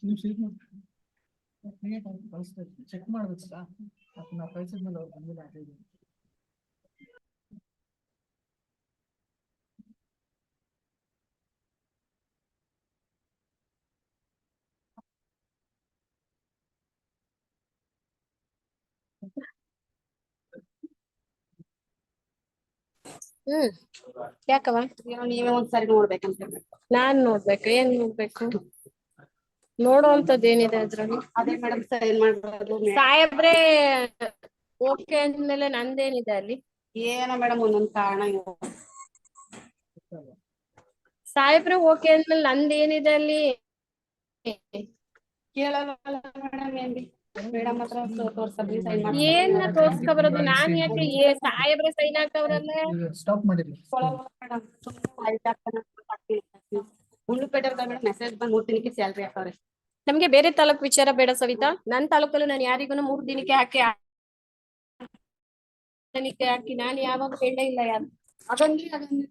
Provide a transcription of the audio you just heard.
ನೀವು ಶೇರ್ ಮಾಡಿ ಕ್ರಿಯೇಟ್ ಆಗಿ ಚೆಕ್ ಮಾಡ್ಬೇಕು ಸರ್. ಅದು ನಾವು ಕಳ್ಸಿದ್ಮೇಲೆ ಅವ್ರು ಬಂದಿಲ್ಲ ಹ್ಮ್. ಯಾಕವ ನೀವೇ ಒಂದ್ಸರಿ ನೋಡ್ಬೇಕಂತ. ನಾನ್ ನೋಡ್ಬೇಕು ಏನ್ ನೋಡ್ಬೇಕು? ನೋಡುವಂತದ್ದು ಏನಿದೆ ಅದ್ರಲ್ಲಿ? ಅದೇ ಮೇಡಮ್ ಸಾಹೇಬ್ರೆ ಓಕೆ ಅಂದ್ಮೇಲೆ ನಂದೇನಿದೆ ಅಲ್ಲಿ? ಏನೋ ಮೇಡಮ್ ಒಂದೊಂದ್ ಕಾರಣ. ಸಾಹೇಬ್ರೆ ಓಕೆ ಅಂದ್ಮೇಲೆ ನಂದೇನಿದೆ ಅಲ್ಲಿ? ಕೇಳಲ್ಲ ಮೇಡಮ್ ಏನ್ರಿ? ಮೇಡಮ್ ಹತ್ರ ತೋರ್ಸಬ್ರಿ ಸೈನ್ ಮಾಡಿ ಏನ್ ತೋರ್ಸ್ಕೊ ಬರೋದು ನಾನ್ ಯಾಕೆ ಏ- ಸಾಹೇಬ್ರೆ ಸೈನ್ ಹಾಕವ್ರಲ್ಲ ಸ್ಟಾಪ್ ಮಾಡಿರಿ. ಗುಂಡ್ಲುಪೇಟೆ ಮೇಡಮ್ ಮೆಸೇಜ್ ಬಂದ್ ಮೂರ್ ದಿನಕ್ಕೆ ಸ್ಯಾಲ್ರಿ ಹಾಕವ್ರೆ. ನಮ್ಗೆ ಬೇರೆ ತಾಲೂಕ್ ವಿಚಾರ ಬೇಡ ಸವಿತಾ. ನನ್ ತಾಲೂಕಲ್ಲೂ ನಾನು ಯಾರಿಗೂ ಮೂರ್ ದಿನಕ್ಕೆ ಹಾಕಿ ದಿನಕ್ಕೆ ಹಾಕಿ ನಾನು ಯಾವಾಗ ಬೇಡ ಇಲ್ಲ ಯಾರು. ಅದೊಂದು ಅದೊಂದು